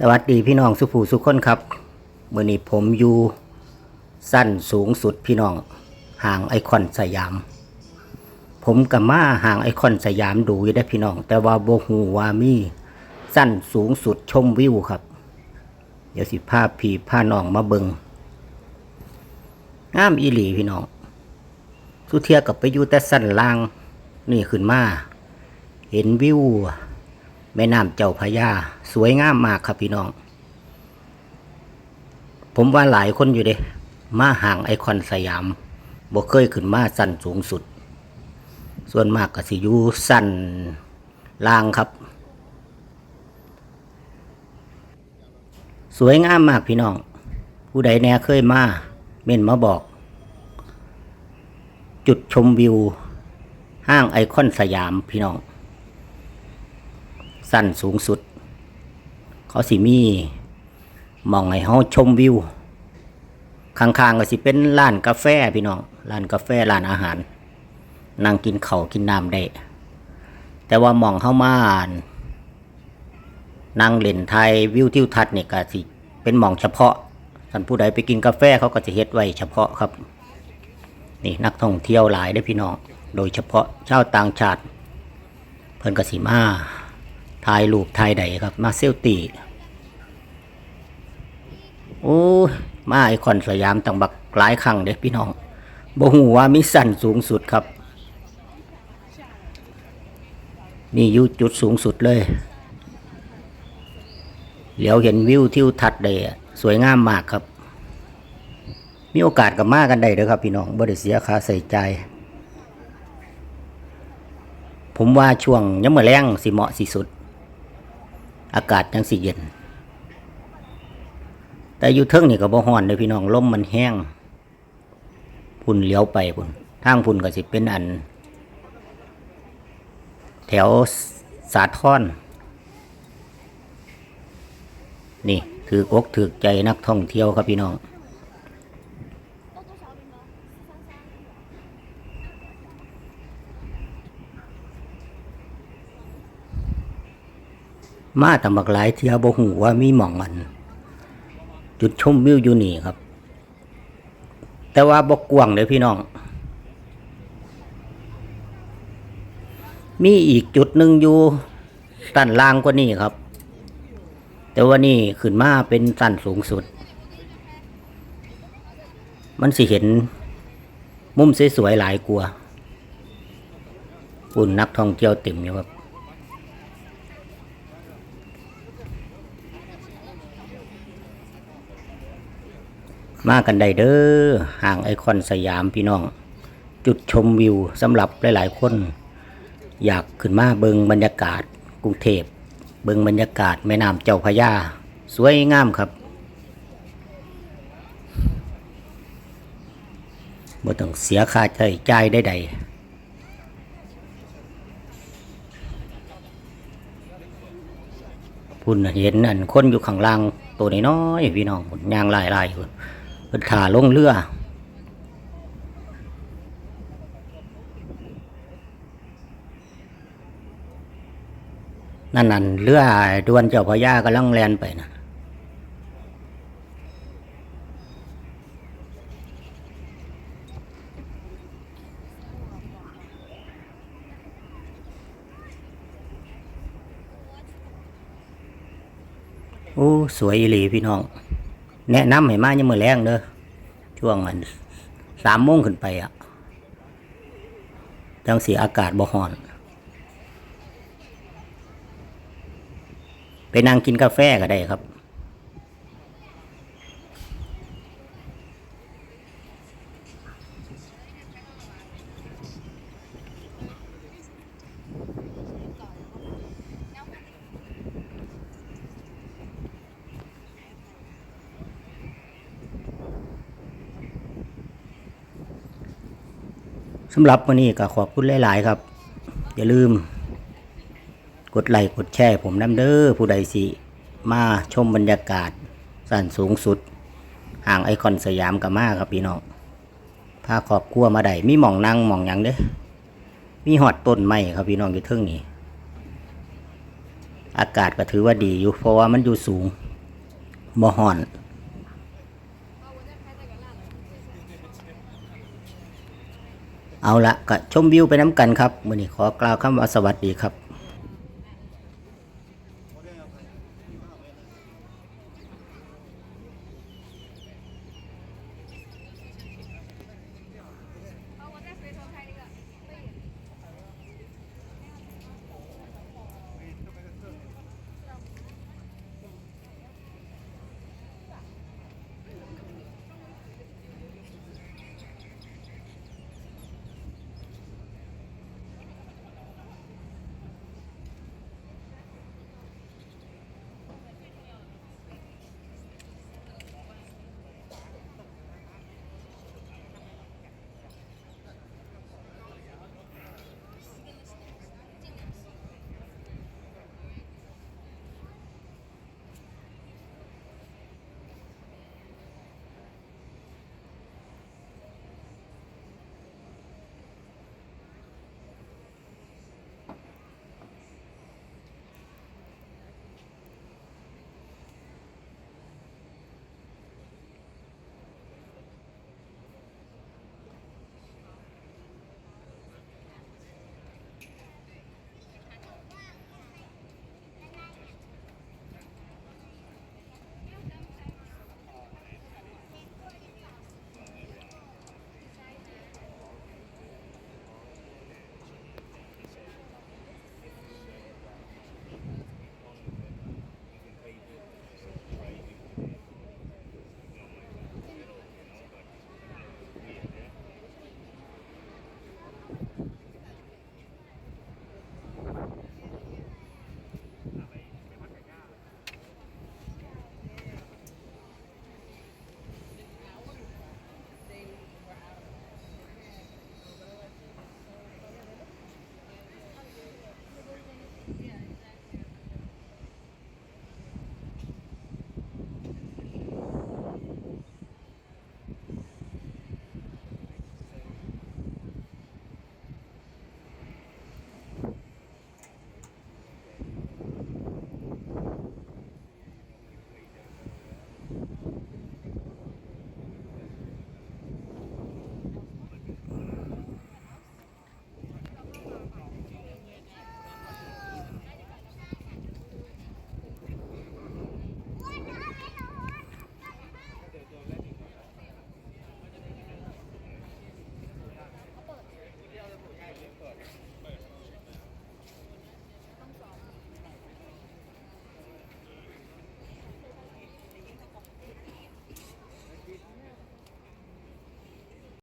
สวัสดีพี่น้องสุภูสุขคนครับเมื่อนี้ผมอยู่สั้นสูงสุดพี่น้องห่างไอคอนสยาม ผมกับมาห่างไอคอนสยามดูอยู่ได้พี่น้อง แต่ว่าโบหูวามีสั้นสูงสุดชมวิวครับ เดี๋ยวสิพาพี่พาน้องมาเบิงงามอีหลีพี่น้องสุเทียกับไปอยู่แต่สั้นล่างนี่ขึ้นมา เห็นวิว แม่น้ำเจ้าพระยา สวยงามมากครับพี่น้อง ผมว่าหลายคนอยู่เด้มาห่างไอคอนสยามบ่เคยขึ้นมาสั้นสูงสุด ส่วนมากก็สิอยู่สั้นล่างครับ สวยงามมากพี่น้อง ผู้ใดแน่เคยมาเม่นมาบอก จุดชมวิว ห้างไอคอนสยามพี่น้อง สั้นสูงสุด เขาสิมีมองให้เฮาชมวิวข้างๆก็สิเป็นร้านกาแฟพี่น้องร้านกาแฟร้านอาหาร นั่งกินเขากินน้ำได้ แต่ว่ามองเข้ามานั่งเล่นไทยวิวทิวทัศน์เนี่ยก็สิเป็นมองเฉพาะท่านผู้ใดไปกินกาแฟเขาก็จะเฮ็ดไว้เฉพาะครับ นี่นักท่องเที่ยวหลายได้พี่น้อง โดยเฉพาะชาวต่างชาติ เพิ่นกสิมา ถ่ายรูปถ่ายใดครับ มาเซลตีโอ้มาไอคอนสยามตั้งบักหลายครั้งเด้พี่น้องบ่ฮู้ว่ามีสั้นสูงสุดครับ นี่อยู่จุดสูงสุดเลยเหลียวเห็นวิวทิวทัศน์ได้อสวยงามมากครับ มีโอกาสกับมากันได้เด้อครับ พี่น้องบ่ได้เสียค่าใส่ใจ ผมว่าช่วงยามมื้อแรงสิเหมาะสิสุด อากาศยังสิเย็น แต่อยู่เทิงนี่ก็บ่ฮ้อนเลยพี่น้องลมมันแห้งพุ่นเลี้ยวไปพุ่นทางพุ่นก็สิเป็นอัน แถวสาทรนี่ถือกอกถือใจนักท่องเที่ยวครับพี่น้อง มาทำบักหลายเที่ยวบ่หูว่ามีหม่องอัน จุดชมวิวอยู่นี่ครับ แต่ว่าบ่กวางเลยพี่น้อง มีอีกจุดหนึ่งอยู่สันล่างกว่านี้ครับ แต่ว่านี่ขึ้นมาเป็นสันสูงสุด มันสิเห็นมุมสวยๆหลายกลัวาอุ่นนักท่องเที่ยวเต็มอยู่ครับ มากันได้เด้อห่างไอคอนสยามพี่น้อง จุดชมวิวสำหรับหลายๆคน อยากขึ้นมาเบิงบรรยากาศกรุงเทพเบิงบรรยากาศแม่น้ำเจ้าพระยา สวยงามครับบ่ต้องเสียค่าใช้จ่ายใดๆพุ่นเห็นอันคนอยู่ข้างล่างตัวน้อยๆพี่น้องย่างลายๆพุ่ เพิ่นถ่าลงเรือนั่นนั่นเรือดวนเจ้าพระยากำลังแลนไปนะโอ้ สวยอีหลีพี่น้อง แนะนำให้มายังมือแรงเด้อช่วงมันสามโมงขึ้นไปอะจังสีอากาศบ่ฮ้อน ไปนั่งกินกาแฟก็ได้ครับ สำหรับวันนี้ก็ขอบคุณหลาย ๆ ครับ อย่าลืม กดไลค์กดแชร์ผมน้ำเด้อผู้ใดสิ มาชมบรรยากาศสั้นสูงสุด ห่างไอคอนสยามกับมาครับพี่น้องพาครอบครัวมาได้มีหม่องนั่งหม่องหยังเด้อมีหอดต้นไม้ครับพี่น้องอยู่เทิงนี้อากาศก็ถือว่าดีอยู่เพราะว่ามันอยู่สูงบ่ฮ้อน เอาละก็ชมวิวไปน้ำกันครับมื้อนี้ขอกล่าวคำว่าสวัสดีครับ